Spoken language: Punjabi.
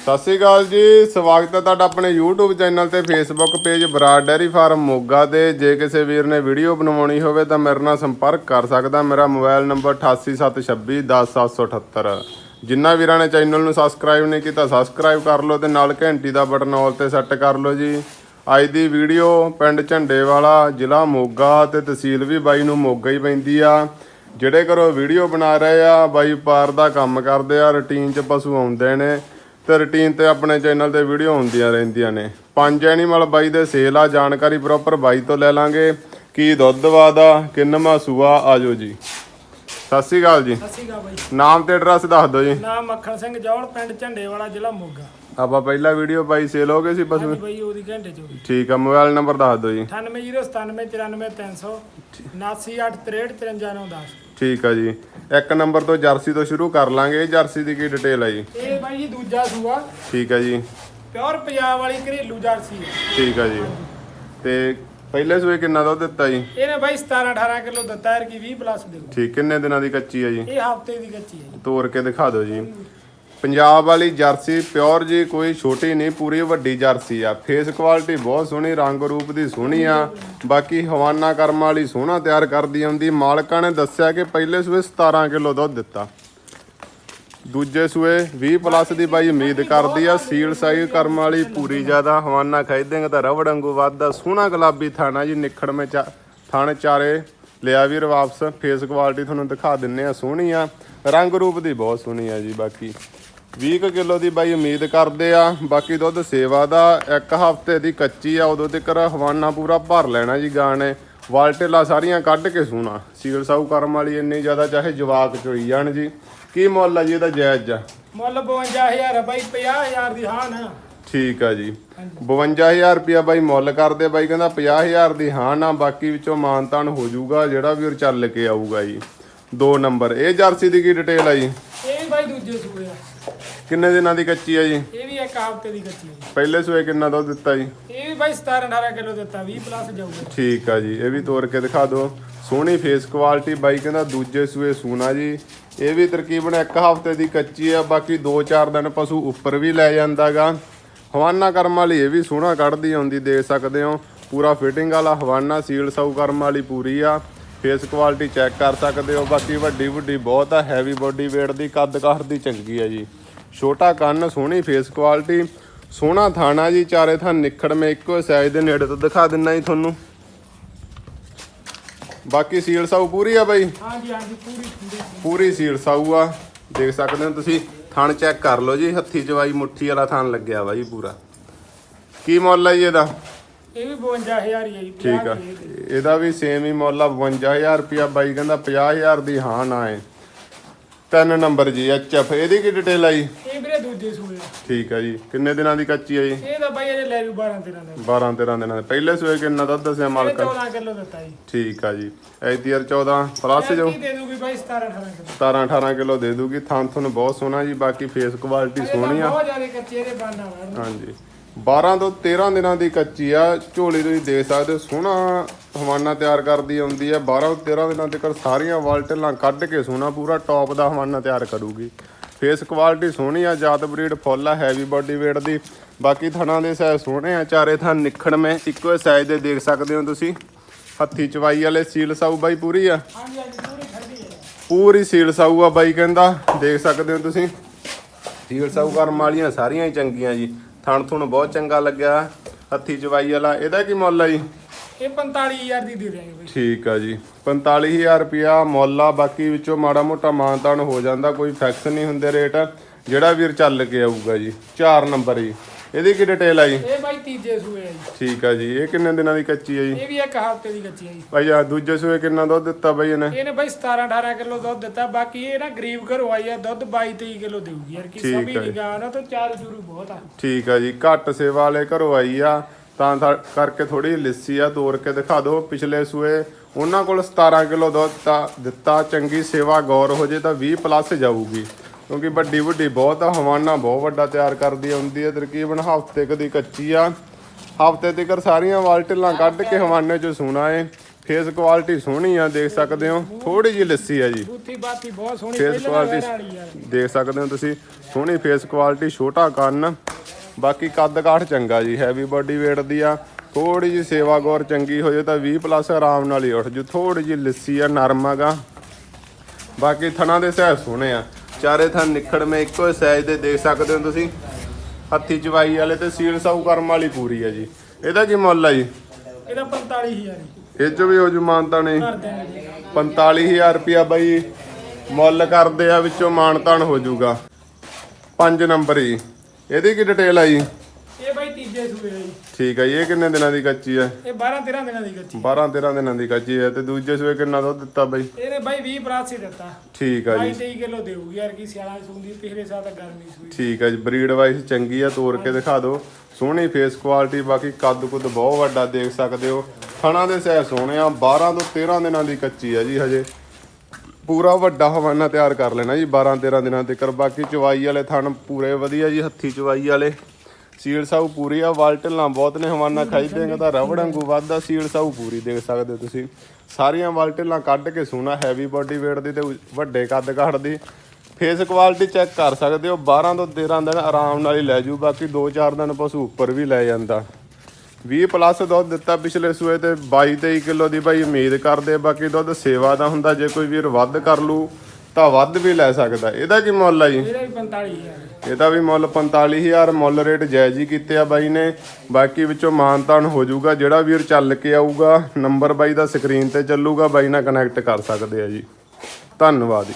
ਸਤਿ ਸ਼੍ਰੀ ਅਕਾਲ ਜੀ, ਸਵਾਗਤ ਹੈ ਤੁਹਾਡਾ ਆਪਣੇ YouTube ਚੈਨਲ ਤੇ Facebook page Broad dairy farm Moga ਤੇ। ਜੇ ਕਿਸੇ ਵੀਰ ਨੇ ਵੀਡੀਓ ਬਣਵਾਉਣੀ ਹੋਵੇ ਤਾਂ ਮੇਰੇ ਨਾਲ ਸੰਪਰਕ ਕਰ ਸਕਦਾ ਮੇਰਾ ਮੋਬਾਈਲ ਨੰਬਰ 8876210778 ਜਿਨ੍ਹਾਂ ਵੀਰਾਂ ਨੇ ਚੈਨਲ ਨੂੰ ਸਬਸਕ੍ਰਾਈਬ ਨਹੀਂ ਕੀਤਾ ਸਬਸਕ੍ਰਾਈਬ ਕਰ ਲਓ ਤੇ ਨਾਲ ਘੰਟੀ ਦਾ ਬਟਨ ਆਲ ਤੇ ਸੈੱਟ ਕਰ ਲਓ ਜੀ। ਅੱਜ ਦੀ ਵੀਡੀਓ ਪਿੰਡ ਝੰਡੇ ਵਾਲਾ ਜ਼ਿਲ੍ਹਾ ਮੋਗਾ ਤੇ ਤਹਿਸੀਲ ਵੀ ਬਾਈ ਨੂੰ ਮੋਗਾ ਹੀ ਪੈਂਦੀ ਆ। ਜਿਹੜੇ ਘਰੋਂ ਵੀਡੀਓ ਬਣਾ ਰਹੇ ਆ, ਬਾਈ ਪਾਰ ਦਾ ਕੰਮ ਕਰਦੇ ਆ, ਰੁਟੀਨ 'ਚ ਪਸ਼ੂ ਆਉਂਦੇ ਨੇ। ਤੇ ਰੁਟੀਨ ਤੇ ਆਪਣੇ ਚੈਨਲ ਤੇ ਵੀਡੀਓ ਹੁੰਦੀਆਂ ਰਹਿੰਦੀਆਂ ਨੇ। ਪੰਜ ਐਨੀਮਲ ਬਾਈ ਦੇ ਸੇਲ ਆ ਜਾਣਕਾਰੀ ਪ੍ਰੋਪਰ ਬਾਈ ਤੋਂ ਲੈ ਲਾਂਗੇ। ਕੀ ਦੁੱਧ ਵਾਦਾ ਕਿੰਨਵਾਂ ਸੂਆ ਆਜੋ ਜੀ। ਸਤਿ ਸ਼੍ਰੀ ਅਕਾਲ ਜੀ। ਸਤਿ ਸ਼੍ਰੀ ਅਕਾਲ ਬਾਈ। ਨਾਮ ਤੇ ਐਡਰੈਸ ਦੱਸ ਦਿਓ ਜੀ। ਨਾਮ ਮੱਖਣ ਸਿੰਘ ਜੌਲ ਪਿੰਡ ਝੰਡੇ ਵਾਲਾ ਜ਼ਿਲ੍ਹਾ ਮੋਗਾ। ਆਪਾਂ ਪਹਿਲਾ ਵੀਡੀਓ ਬਾਈ ਸੇਲ ਹੋ ਗਏ ਸੀ ਪਸ਼ੂ। ਹਾਂਜੀ ਬਾਈ ਉਹਦੀ ਘੰਟੇ ਚ ਠੀਕ ਆ ਮੋਬਾਈਲ ਨੰਬਰ ਦੱਸ ਦਿਓ ਜੀ। 9809794300 98063535910 ਠੀਕ ਆ ਜੀ। ਇੱਕ ਨੰਬਰ ਤੋਂ ਜਰਸੀ ਤੋਂ ਸ਼ੁਰੂ ਕਰ ਲਾਂਗੇ। ਜਰਸੀ ਦੀ ਕੀ ਡਿਟੇਲ ਆ ਜੀ? ਇਹ ਬਾਈ ਜੀ ਦੂਜਾ ਸੂਆ। ਠੀਕ ਆ ਜੀ। ਪਿਓਰ ਪੰਜਾਬ ਵਾਲੀ ਘਰੇਲੂ ਜਰਸੀ ਹੈ। ਠੀਕ ਆ ਜੀ। ਤੇ ਪਹਿਲੇ ਸੂਏ ਕਿੰਨਾ ਦੁੱਧ ਦਿੱਤਾ ਜੀ? ਇਹਨੇ ਬਾਈ 17 18 ਕਿਲੋ ਦਿੱਤਾ ਹੈ ਕਿ 20 ਪਲੱਸ ਦੇ ਠੀਕ ਕਿੰਨੇ ਦਿਨਾਂ ਦੀ ਕੱਚੀ ਆ ਜੀ? ਇਹ ਹਫ਼ਤੇ ਦੀ ਕੱਚੀ ਹੈ। ਤੋੜ ਕੇ ਦਿਖਾ ਦਿਓ ਜੀ। ਪੰਜਾਬ ਵਾਲੀ ਜਰਸੀ ਪਿਓਰ ਜੀ ਕੋਈ ਛੋਟੀ ਨਹੀਂ, ਪੂਰੀ ਵੱਡੀ ਜਰਸੀ ਆ। ਫੇਸ ਕੁਆਲਿਟੀ ਬਹੁਤ ਸੋਹਣੀ, ਰੰਗ ਰੂਪ ਦੀ ਸੋਹਣੀ ਆ। ਬਾਕੀ ਹਵਾਨਾ ਕਰਮ ਵਾਲੀ ਸੋਹਣਾ ਤਿਆਰ ਕਰਦੀ ਹੁੰਦੀ। ਮਾਲਕਾਂ ਨੇ ਦੱਸਿਆ ਕਿ ਪਹਿਲੇ ਸੂਏ 17 ਕਿਲੋ ਦੁੱਧ ਦਿੱਤਾ। ਦੂਜੇ ਸੂਏ 20 ਪਲੱਸ ਦੀ ਬਾਈ ਉਮੀਦ ਕਰਦੀ ਆ। ਸੀਲ ਸਾਈ ਕਰਮ ਵਾਲੀ ਪੂਰੀ ਜ਼ਿਆਦਾ। ਹਵਾਨਾ ਖਰੀਦੇਂਗੇ ਤਾਂ ਰਵੜ ਵਾਂਗੂ ਵੱਧਦਾ। ਸੋਹਣਾ ਗੁਲਾਬੀ ਥਾਣਾ ਜੀ ਨਿਖੜ ਮੇ ਚਾ ਥਣ ਚਾਰੇ ਲਿਆ ਵੀਰ ਵਾਪਸ। ਫੇਸ ਕੁਆਲਿਟੀ ਤੁਹਾਨੂੰ ਦਿਖਾ ਦਿੰਨੇ ਆ। ਸੋਹਣੀ ਆ। ਰੰਗ ਰੂਪ ਦੀ ਬਹੁਤ ਸੋਹਣੀ ਆ ਜੀ, ਬਾਕੀ। 20 ਕਿਲੋ ਦੀ ਬਾਈ ਉਮੀਦ ਕਰਦੇ ਆ ਬਾਕੀ ਦੁੱਧ ਸੇਵਾ ਦਾ ਇੱਕ ਹਫ਼ਤੇ ਦੀ ਕੱਚੀ ਆ ਉਦੋਂ ਤੱਕ ਹਵਾਨਾ ਪੂਰਾ ਭਰ ਲੈਣਾ ਜੀ ਗਾਂ ਨੇ ਵਾਲਟੇਲਾ ਸਾਰੀਆਂ ਕੱਢ ਕੇ ਸੋਹਣਾ ਸੀਲ ਸਾਊ ਕਰਮ ਵਾਲੀ ਇੰਨੀ ਜ਼ਿਆਦਾ ਚਾਹੇ ਜਵਾਕ ਚੋਈ ਜਾਣ ਜੀ। ਕੀ ਮੁੱਲ ਆ ਜੀ ਇਹਦਾ ਜਾਇਜ਼ ਆ ਮੁੱਲ 52000 ਹੈ ਬਾਈ 50000 ਦੀ ਹਾਂ ਨਾ ਠੀਕ ਆ ਜੀ। 52000 ਰੁਪਿਆ ਬਾਈ ਮੁੱਲ ਕਰਦੇ ਬਾਈ ਕਹਿੰਦਾ 50000 ਦੀ ਹਾਂ ਨਾ ਬਾਕੀ ਵਿੱਚੋਂ ਮਾਨਤਾਨ ਹੋ ਜਾਊਗਾ ਜਿਹੜਾ ਵੀਰ ਚੱਲ ਕੇ ਆਊਗਾ ਜੀ। ਦੋ ਨੰਬਰ ਇਹ ਜਰਸੀ ਦੀ ਕੀ ਡਿਟੇਲ ਆ ਜੀ? ਇਹ ਵੀ ਬਾਈ ਦੂਜੇ ਸੂਏ ਆ ਕਿੰਨੇ ਦਿਨਾਂ ਦੀ ਕੱਚੀ ਆ ਜੀ? ਇਹ ਵੀ ਇੱਕ ਹਫ਼ਤੇ ਦੀ ਕੱਚੀ ਹੈ ਜੀ। ਪਹਿਲੇ ਸੂਏ ਕਿੰਨਾ ਦੁੱਧ ਦਿੱਤਾ ਜੀ? ਇਹ ਵੀ ਬਾਈ 17 18 ਕਿਲੋ ਦਿੱਤਾ 20 ਪਲੱਸ ਜਾਊਗਾ। ਠੀਕ ਆ ਜੀ ਇਹ ਵੀ ਤੋੜ ਕੇ ਦਿਖਾ ਦਿਓ। ਸੋਹਣੀ ਫੇਸ ਕੁਆਲਿਟੀ ਬਾਈ ਕਹਿੰਦਾ ਦੂਜੇ ਸੂਏ ਸੂਣਾ ਜੀ। ਇਹ ਵੀ ਤਕਰੀਬਨ ਇੱਕ ਹਫ਼ਤੇ ਦੀ ਕੱਚੀ ਆ ਬਾਕੀ 2-4 ਦਿਨ ਪਸ਼ੂ ਉੱਪਰ ਵੀ ਲੈ ਜਾਂਦਾਗਾ ਹਵਾਨਾ ਕਰਮ ਵਾਲੀ ਇਹ ਵੀ ਸੋਹਣਾ ਕੱਢਦੀ ਆਉਂਦੀ ਦੇਖ ਸਕਦੇ ਹੋ। ਪੂਰਾ ਫਿਟਿੰਗ ਵਾਲਾ ਹਵਾਨਾ ਸੀਲ ਸਾਊ ਕਰਮ ਵਾਲੀ ਪੂਰੀ ਆ। ਫੇਸ ਕੁਆਲਿਟੀ ਚੈੱਕ ਕਰ ਸਕਦੇ ਹੋ। ਬਾਕੀ ਵੱਡੀ ਵੱਡੀ ਬਹੁਤ ਆ ਹੈਵੀ ਬੋਡੀ weight ਦੀ ਕੱਦ ਕਾਠ ਦੀ ਚੰਗੀ ਆ ਜੀ। ਛੋਟਾ ਕੰਨ ਸੋਹਣੀ ਫੇਸ ਕੁਆਲਿਟੀ ਸੋਹਣਾ ਥਾਣਾ ਜੀ ਚਾਰੇ ਥਾਂ ਨਿਖੜ ਮੇ ਇੱਕੋ ਸਾਈਜ਼ ਦੇ ਨੇੜੇ ਤੋਂ ਦਿਖਾ ਦਿੰਨਾ ਜੀ ਤੁਹਾਨੂੰ। ਬਾਕੀ ਸੀਲ ਸਾਊ ਪੂਰੀ ਆ ਬਾਈ? ਹਾਂਜੀ ਹਾਂਜੀ ਪੂਰੀ ਪੂਰੀ ਸੀਲ ਸਾਊ ਆ। ਦੇਖ ਸਕਦੇ ਹੋ ਤੁਸੀਂ ਥਣ ਚੈੱਕ ਕਰ ਲਓ ਜੀ ਹੱਥੀ ਚਵਾਈ ਮੁੱਠੀ ਵਾਲਾ ਥਣ ਲੱਗਿਆ ਵਾ ਜੀ ਪੂਰਾ। ਕੀ ਮੁੱਲ ਆ ਜੀ ਇਹਦਾ? ਇਹ ਵੀ 52000 ਹੀ ਹੈ ਜੀ ਠੀਕ ਆ। ਇਹਦਾ ਵੀ ਸੇਮ ਹੀ ਮੁੱਲ ਆ 52000 ਰੁਪਿਆ ਬਾਈ ਕਹਿੰਦਾ 50000 ਦੀ ਹਾਂ ਨਾ ਹੈ। ਤਿੰਨ ਨੰਬਰ ਜੀ ਐਚਐਫ ਇਹਦੀ ਕੀ ਡਿਟੇਲ ਆ ਜੀ? ਇਹ ਵੀਰੇ ਦੂਜੇ ਸੂਏ ਆ। ਠੀਕ ਆ ਜੀ। ਕਿੰਨੇ ਦਿਨਾਂ ਦੀ ਕੱਚੀ ਆ ਜੀ? ਇਹ ਤਾਂ ਬਾਈ ਅਜੇ ਲੈ ਲੂ 12 13 ਦਾ 12 13 ਦਿਨਾਂ ਦੀ। ਪਹਿਲੇ ਸੂਏ ਕਿੰਨਾ ਦੁੱਧ ਦੱਸਿਆ ਇਹ ਮਾਲਕਾਂ? 14 ਕਿਲੋ ਦਿੱਤਾ ਜੀ। ਠੀਕ ਆ ਜੀ। ਐਤੀਅਰ 14 ਪਲੱਸ ਜੋ? ਕੀ ਦੇ ਦੂਗੀ ਬਾਈ 17 18 ਕਿਲੋ। 17 18 ਕਿਲੋ ਦੇ ਦੂਗੀ। ਥਾਂ ਤੁਹਾਨੂੰ ਬਹੁਤ ਸੋਹਣਾ ਜੀ। ਬਾਕੀ ਫੇਸ ਕੁਆਲਿਟੀ ਸੋਹਣੀ ਆ। ਬਹੁਤ ਜ਼ਿਆਦਾ ਕੱਚੇ ਦੇ ਬਾਨਾ ਹਾਂਜੀ। 12 ਤੋਂ 13 ਦਿਨਾਂ ਦੀ ਕੱਚੀ ਆ ਝੋਲੀ ਤੁਸੀਂ ਦੇਖ ਸਕਦੇ ਹੋ ਸੋਹਣਾ ਹਵਾਨਾ ਤਿਆਰ ਕਰਦੀ ਆਉਂਦੀ ਆ। 12 ਤੋਂ 13 ਦਿਨਾਂ ਤੱਕ ਸਾਰੀਆਂ ਵਾਲਟਲਾਂ ਕੱਢ ਕੇ ਸੋਹਣਾ ਪੂਰਾ ਟੌਪ ਦਾ ਹਵਾਨਾ ਤਿਆਰ ਕਰੂਗੀ। ਫੇਸ ਕੁਆਲਿਟੀ ਸੋਹਣੀ ਆ ਜਾਤ ਬਰੀਡ ਫੁੱਲ ਆ ਹੈਵੀ ਬਾਡੀ weight ਦੀ। ਬਾਕੀ ਥਣਾਂ ਦੇ ਸਾਈਜ਼ ਸੋਹਣੇ ਆ ਚਾਰੇ ਥਾਂ ਨਿਖੜਵੇਂ ਇੱਕੋ ਸਾਈਜ਼ ਦੇ ਦੇਖ ਸਕਦੇ ਹੋ ਤੁਸੀਂ। ਹੱਥੀ ਚਵਾਈ ਵਾਲੇ ਸੀਲ ਸਾਊ ਬਾਈ ਪੂਰੀ ਆ? ਪੂਰੀ ਸੀਲ ਸਾਊ ਆ ਬਾਈ ਕਹਿੰਦਾ ਦੇਖ ਸਕਦੇ ਹੋ ਤੁਸੀਂ। ਸੀਲ ਸਾਊ ਕਰਮ ਵਾਲੀਆਂ ਸਾਰੀਆਂ ਹੀ ਚੰਗੀਆਂ ਜੀ। ਥਣ ਥੁਣ ਬਹੁਤ ਚੰਗਾ ਲੱਗਿਆ। ਹੱਥੀ ਚਵਾਈ ਵਾਲਾ ਇਹਦਾ ਕੀ ਮੁੱਲ ਆ ਜੀ? ਇਹ 45000 ਦੀ ਦੇ ਦਿਆਂਗੇ ਬਾਈ। ਠੀਕ ਆ ਜੀ। 45000 ਰੁਪਿਆ ਮੁੱਲ ਆ ਬਾਕੀ ਵਿੱਚੋਂ ਮਾੜਾ ਮੋਟਾ ਮਾਨਤਾਨ ਹੋ ਜਾਂਦਾ ਕੋਈ ਫਿਕਸ ਨਹੀਂ ਹੁੰਦੇ ਰੇਟ। ਜਿਹੜਾ ਵੀਰ ਚੱਲ ਕੇ ਆਊਗਾ ਜੀ 4 ਨੰਬਰ ਜੀ। ਇਹਦੀ ਕੀ ਡਿਟੇਲ ਆ ਜੀ? ਇਹ ਬਾਈ ਤੀਜੇ ਸੂਏ ਆ ਜੀ। ਠੀਕ ਆ ਜੀ ਇਹ ਕਿੰਨੇ ਦਿਨਾਂ ਦੀ ਕੱਚੀ ਆ ਜੀ? ਇਹ ਵੀ ਇੱਕ ਹਫ਼ਤੇ ਦੀ ਕੱਚੀ ਹੈ ਜੀ। ਭਾਈ ਆ ਦੂਜੇ ਸੂਏ ਕਿੰਨਾ ਦੁੱਧ ਦਿੱਤਾ ਬਾਈ ਇਹਨੇ? ਇਹਨੇ ਬਾਈ 17 18 ਕਿਲੋ ਦੁੱਧ ਦਿੱਤਾ ਬਾਕੀ ਇਹ ਨਾ ਗਰੀਬ ਘਰੋਂ ਆਈ ਆ ਦੁੱਧ 22 23 ਕਿਲੋ ਦੇਊਗੀ ਯਾਰ ਕਿ ਠੀਕ ਸਭੀ ਹੈ ਦੀ ਗਾਂ ਨਾ ਤਾਂ ਚਾਰ ਚੂਰੂ ਬਹੁਤ ਆ। ਠੀਕ ਆ ਜੀ ਘੱਟ ਸੇਵਾ ਵਾਲੇ ਘਰੋਂ ਆਈ ਆ ਤਾਂ ਕਰਕੇ ਥੋੜੀ ਲਿੱਸੀ ਆ ਤੋੜ ਕੇ ਦਿਖਾ ਦਿਓ ਪਿਛਲੇ ਸੂਏ। ਉਹਨਾਂ ਕੋਲ 17 ਕਿਲੋ ਦੁੱਧ ਦਿੱਤਾ ਚੰਗੀ ਸੇਵਾ ਗੌਰ ਹੋ ਜੇ ਤਾਂ 20 ਪਲੱਸ ਜਾਊਗੀ। ਕਿਉਂਕਿ ਵੱਡੀ ਵੱਡੀ ਬਹੁਤ ਆ ਹਵਾਨਾ ਬਹੁਤ ਵੱਡਾ ਤਿਆਰ ਕਰਦੀ ਆਉਂਦੀ ਹੈ ਤਕਰੀਬਨ ਹਫ਼ਤੇ ਕਦੀ ਕੱਚੀ ਆ। ਹਫ਼ਤੇ ਤੱਕ ਸਾਰੀਆਂ ਵਾਲਟਲਾਂ ਕੱਢ ਕੇ ਹਵਾਨੇ ਚ ਸੂਣਾ ਏ। ਫੇਸ ਕੁਆਲਿਟੀ ਸੋਹਣੀ ਆ ਦੇਖ ਸਕਦੇ ਹੋ। ਥੋੜੀ ਜਿਹੀ ਲੱਸੀ ਆ ਜੀ। ਬੂਥੀ ਬਾਥੀ ਬਹੁਤ ਸੋਹਣੀ ਫੇਸ ਕੁਆਲਿਟੀ ਦੇਖ ਸਕਦੇ ਹੋ ਤੁਸੀਂ ਸੋਹਣੀ ਫੇਸ ਕੁਆਲਿਟੀ ਛੋਟਾ ਕੰਨ। ਬਾਕੀ ਕੱਦ ਕਾਠ ਚੰਗਾ ਜੀ ਹੈਵੀ ਬਾਡੀ weight ਦੀ ਆ। ਥੋੜੀ ਜੀ ਸੇਵਾ ਗੌਰ ਚੰਗੀ ਹੋ ਜਾਏ ਤਾਂ 20 ਪਲੱਸ ਆਰਾਮ ਨਾਲ ਹੀ ਉੱਠ ਜੂ। ਥੋੜੀ ਜੀ ਲੱਸੀ ਆ ਨਰਮ ਹੈਗਾ। ਬਾਕੀ ਥਣਾ ਦੇ ਸਹਿ ਸੋਹਣੇ ਆ। ਚਾਰੇ ਥਣ ਨਿਖੜਵੇਂ ਇੱਕੋ ਸਾਈਜ਼ ਦੇ ਦੇਖ ਸਕਦੇ ਹੋ ਤੁਸੀਂ। ਹੱਥੀ ਚਵਾਈ ਵਾਲੇ ਤੇ ਸੀਲ ਸਾਊ ਕਰਮ ਵਾਲੀ ਪੂਰੀ ਆ ਜੀ। ਇਹਦਾ ਕੀ ਮੁੱਲ ਆ ਜੀ? ਇਹਦਾ 45000 ਜੀ। ਇਹ ਚ ਵੀ ਹੋ ਜੂ ਮਾਨਤਾ ਨੇ ਕਰ ਦੇਣਗੇ 45000 ਰੁਪਿਆ ਬਾਈ। ਮੁੱਲ ਕਰਦੇ ਆ ਵਿੱਚੋਂ ਮਾਨਤਾਨ ਹੋ ਜਾਊਗਾ 5 ਨੰਬਰ ਜੀ। ਇਹਦੀ ਕੀ ਡਿਟੇਲ ਆ ਜੀ? ਇਹ ਬਾਈ ਤੀਜੇ ਸੂਏ ਆ ਜੀ। ਠੀਕ ਜੀ ਇਹ ਕਿੰਨੇ ਦਿਨਾਂ ਦੀ ਕੱਚੀ ਆ? ਇਹ 12 13 ਦਿਨਾਂ ਦੀ ਗੱਚੀ 12 13 ਦਿਨਾਂ ਦੀ ਕੱਚੀ ਆ ਤੇ ਦੂਜੇ ਸੂਏ ਕਿੰਨਾ ਦੁੱਧ ਦਿੱਤਾ ਬਾਈ? ਇਹਨੇ ਬਾਈ 20 ਬਰਾਸੀ ਦਿੱਤਾ। ਠੀਕ ਆ ਜੀ। 22 ਕਿਲੋ ਦੇਊਗੀ ਯਾਰ ਕੀ ਸਿਆਲਾ ਸੂੰਦੀ ਪਿਛਲੇ ਸਾਲ ਤਾਂ ਗਰਮੀ ਸੂਈ ਠੀਕ ਆ ਜੀ ਬਰੀਡ ਵਾਈਜ਼ ਚੰਗੀ ਆ ਤੋੜ ਕੇ ਦਿਖਾ ਦਿਓ। ਸੋਹਣੀ ਫੇਸ ਕੁਆਲਿਟੀ ਬਾਕੀ ਕੱਦ ਕੁੱਦ ਬਹੁਤ ਵੱਡਾ ਦੇਖ ਸਕਦੇ ਹੋ। ਥਣਾ ਦੇ ਸਹਿ ਸੋਹਣੇ ਆ 12 ਤੋਂ 13 ਦਿਨਾਂ ਦੀ ਕੱਚੀ ਆ ਜੀ ਹਜੇ। ਪੂਰਾ ਵੱਡਾ ਹਵਾਨਾ ਤਿਆਰ ਕਰ ਲੈਣਾ ਜੀ 12 13 ਦਿਨਾਂ ਤੱਕ। ਬਾਕੀ ਚਵਾਈ ਵਾਲੇ ਥਣ ਪੂਰੇ ਵਧੀਆ ਜੀ ਹੱਥੀ ਚਵਾਈ ਵਾਲੇ। ਸੀਲ ਸਾਊ ਪੂਰੀ ਆ ਵਾਲਟਲਾਂ ਬਹੁਤ ਨੇ, ਹਵਾਨਾ ਖਾਈ ਦੇਗਾ ਤਾਂ ਰਬੜ ਵਾਂਗੂ ਵੱਧਦਾ, ਸੀਲ ਸਾਊ ਪੂਰੀ ਦੇਖ ਸਕਦੇ ਹੋ ਤੁਸੀਂ। ਸਾਰੀਆਂ ਵਾਲਟਲਾਂ ਕੱਢ ਕੇ ਸੋਹਣਾ ਹੈਵੀ ਬਾਡੀ weight ਦੀ ਤੇ ਵੱਡੇ ਕੱਦ ਕਾਠ ਦੀ। ਫੇਸ ਕੁਆਲਿਟੀ ਚੈੱਕ ਕਰ ਸਕਦੇ ਹੋ 12 ਤੋਂ 13 ਦਿਨ ਆਰਾਮ ਨਾਲ ਹੀ ਲੈ ਜੂ, ਬਾਕੀ 2-4 ਦਿਨ ਪਸ਼ੂ ਉੱਪਰ ਵੀ ਲੈ ਜਾਂਦਾ। 20 ਪਲੱਸ ਦੁੱਧ ਦਿੱਤਾ ਪਿਛਲੇ ਸੂਏ ਤੇ 22-23 ਕਿਲੋ ਦੀ ਭਾਈ ਉਮੀਦ ਕਰਦੇ ਬਾਕੀ ਦੁੱਧ ਸੇਵਾ ਦਾ ਹੁੰਦਾ, ਜੇ ਕੋਈ ਵੀਰ ਵੱਧ ਕਰ ਲੂ ਤਾਂ ਵੱਧ ਵੀ ਲੈ ਸਕਦਾ। ਇਹਦਾ ਕੀ ਮੁੱਲ ਆ ਜੀ? ਇਹਦਾ ਵੀ 45000 ਇਹਦਾ ਵੀ ਮੁੱਲ 45000 ਮੁੱਲ ਰੇਟ ਜਾਇਜ਼ ਹੀ ਕੀਤੇ ਆ ਬਾਈ ਨੇ। ਬਾਕੀ ਵਿੱਚੋਂ ਮਾਨਤਾਨ ਹੋ ਜਾਊਗਾ ਜਿਹੜਾ ਵੀਰ ਚੱਲ ਕੇ ਆਊਗਾ ਨੰਬਰ ਬਾਈ ਦਾ ਸਕਰੀਨ ਤੇ ਚੱਲੂਗਾ ਬਾਈ ਨਾਲ ਕਨੈਕਟ ਕਰ ਸਕਦੇ ਆ ਜੀ। ਧੰਨਵਾਦ ਜੀ।